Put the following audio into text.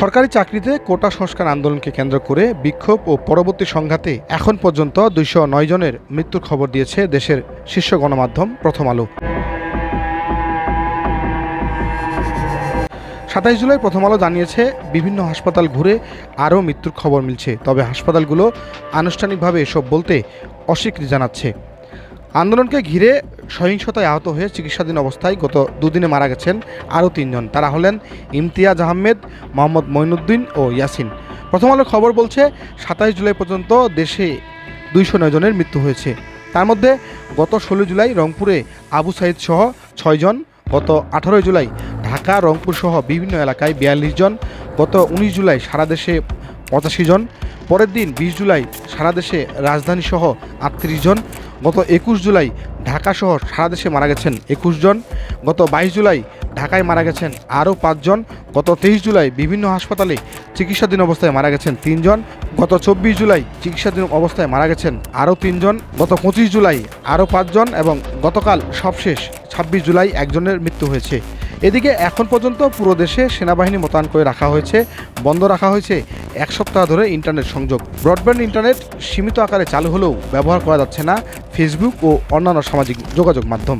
সরকারি চাকরিতে কোটা সংস্কার আন্দোলনকে কেন্দ্র করে বিক্ষোভ ও পরবর্তী সংঘাতে এখন পর্যন্ত দুইশো নয় জনের মৃত্যুর খবর দিয়েছে দেশের শীর্ষ গণমাধ্যম প্রথম আলো। সাতাইশ জুলাই প্রথম আলো জানিয়েছে, বিভিন্ন হাসপাতাল ঘুরে আরও মৃত্যুর খবর মিলছে। তবে হাসপাতালগুলো আনুষ্ঠানিকভাবে এসব বলতে অস্বীকৃতি জানাচ্ছে। আন্দোলনকে ঘিরে সহিংসতায় আহত হয়ে চিকিৎসাধীন অবস্থায় গত দুদিনে মারা গেছেন আরও তিনজন। তারা হলেন ইমতিয়াজ আহমেদ, মোহাম্মদ মঈনুদ্দিন ও ইয়াসিন। প্রথম আলোর খবর বলছে, সাতাইশ জুলাই পর্যন্ত দেশে দুইশো নয় জনের মৃত্যু হয়েছে। তার মধ্যে গত ষোলো জুলাই রংপুরে আবু সাইদ সহ ছয়জন গত আঠারোই জুলাই ঢাকা, রংপুর সহ বিভিন্ন এলাকায় বিয়াল্লিশ জন, গত উনিশ জুলাই সারা দেশে পঁচাশি জন, পরের দিন বিশ জুলাই সারা দেশে রাজধানী সহ আটত্রিশ জন গত একুশ জুলাই ঢাকা সহ সারা দেশে মারা গেছেন একুশ জন। গত বাইশ জুলাই ঢাকায় মারা গেছেন আরও পাঁচজন গত তেইশ জুলাই বিভিন্ন হাসপাতালে চিকিৎসাধীন অবস্থায় মারা গেছেন তিনজন গত চব্বিশ জুলাই চিকিৎসাধীন অবস্থায় মারা গেছেন আরও তিনজন গত পঁচিশ জুলাই আরও পাঁচজন এবং গতকাল সবশেষ ছাব্বিশ জুলাই একজনের মৃত্যু হয়েছে। এদিকে এখন পর্যন্ত পুরো দেশে সেনাবাহিনী মোতায়েন করে রাখা হয়েছে, বন্ধ রাখা হয়েছে এক সপ্তাহ ধরে ইন্টারনেট সংযোগ। ব্রডব্যান্ড ইন্টারনেট সীমিত আকারে চালু হলেও ব্যবহার করা যাচ্ছে না। ফেসবুক ও অন্যান্য সামাজিক যোগাযোগ মাধ্যম।